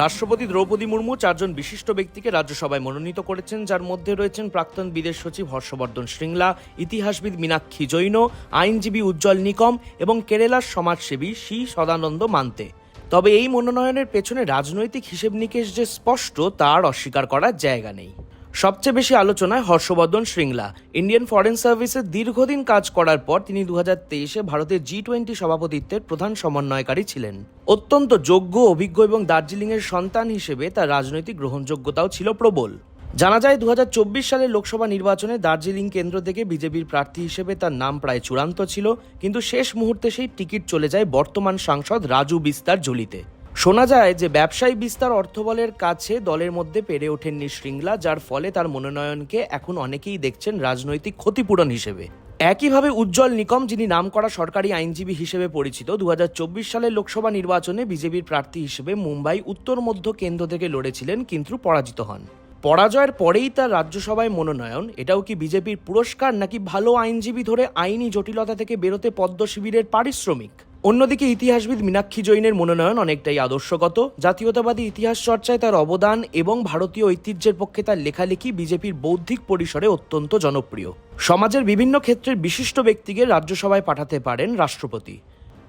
রাষ্ট্রপতি দ্রৌপদী মুর্মু চারজন বিশিষ্ট ব্যক্তিকে রাজ্যসভায় মনোনীত করেছেন, যার মধ্যে রয়েছেন প্রাক্তন বিদেশ সচিব হর্ষবর্ধন শৃঙ্গলা, ইতিহাসবিদ মীনাক্ষী জৈন, আইনজীবী উজ্জ্বল নিকম এবং কেরালার সমাজসেবী শ্রী সদানন্দ মান্তে। তবে এই মনোনয়নের পেছনে রাজনৈতিক হিসেব নিকেশ যে স্পষ্ট, তার অস্বীকার করার জায়গা নেই। সবচেয়ে বেশি আলোচনায় হর্ষবর্ধন শৃঙ্গলা। ইন্ডিয়ান ফরেন সার্ভিসে দীর্ঘদিন কাজ করার পর তিনি দু তেইশে ভারতের জি টোয়েন্টি সভাপতিত্বের প্রধান সমন্বয়কারী ছিলেন। অত্যন্ত যোগ্য, অভিজ্ঞ এবং দার্জিলিংয়ের সন্তান হিসেবে তার রাজনৈতিক গ্রহণযোগ্যতাও ছিল প্রবল। জানা যায় দু হাজার চব্বিশ সালের লোকসভা নির্বাচনে দার্জিলিং কেন্দ্র থেকে বিজেপির প্রার্থী হিসেবে তার নাম প্রায় চূড়ান্ত ছিল, কিন্তু শেষ মুহূর্তে সেই টিকিট চলে যায় বর্তমান সাংসদ রাজু বিস্তার ঝুলিতে। শোনা যায় যে ব্যবসায়ী বিস্তার অর্থবলের কাছে দলের মধ্যে পেরে ওঠেননি শৃঙ্গলা, যার ফলে তার মনোনয়নকে এখন অনেকেই দেখছেন রাজনৈতিক ক্ষতিপূরণ হিসেবে। একইভাবে উজ্জ্বল নিকম যিনি নামকরা সরকারি আইনজীবী হিসেবে পরিচিত দু হাজার চব্বিশ সালের লোকসভা নির্বাচনে বিজেপির প্রার্থী হিসেবে মুম্বাই, উত্তর মধ্য কেন্দ্র থেকে লড়েছিলেন কিন্তু পরাজিত হন। পরাজয়ের পরেই তার রাজ্যসভায় মনোনয়ন, এটাও কি বিজেপির পুরস্কার নাকি ভালো আইনজীবী ধরে আইনি জটিলতা থেকে বেরোতে পদ্ম শিবিরের পারিশ্রমিক? অন্যদিকে ইতিহাসবিদ মীনাক্ষী জৈনের মনোনয়ন অনেকটাই আদর্শগত। জাতীয়তাবাদী ইতিহাস চর্চায় তার অবদান এবং ভারতীয় ঐতিহ্যের পক্ষে তার লেখালেখি বিজেপির বৌদ্ধিক পরিসরে অত্যন্ত জনপ্রিয়। সমাজের বিভিন্ন ক্ষেত্রের বিশিষ্ট ব্যক্তিকে রাজ্যসভায় পাঠাতে পারেন রাষ্ট্রপতি।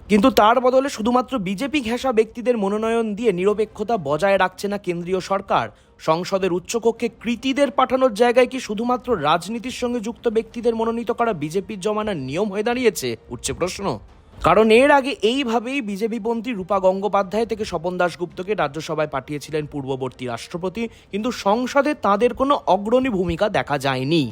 কিন্তু তার বদলে শুধুমাত্র বিজেপি ঘেঁষা ব্যক্তিদের মনোনয়ন দিয়ে নিরপেক্ষতা বজায় রাখছে না কেন্দ্রীয় সরকার। সংসদের উচ্চকক্ষে কৃতীদের পাঠানোর জায়গায় কি শুধুমাত্র রাজনীতির সঙ্গে যুক্ত ব্যক্তিদের মনোনীত করা বিজেপির জমানার নিয়ম হয়ে দাঁড়িয়েছে? উঠছে প্রশ্ন। কারণ এর আগে এইভাবেই বিজেপিপন্থী রূপা গঙ্গোপাধ্যায় থেকে স্বপন দাশগুপ্তকে রাজ্যসভায় পাঠিয়েছিলেন পূর্ববর্তী রাষ্ট্রপতি, কিন্তু সংসদে তাদের কোনো অগ্রণী ভূমিকা দেখা যায়নি।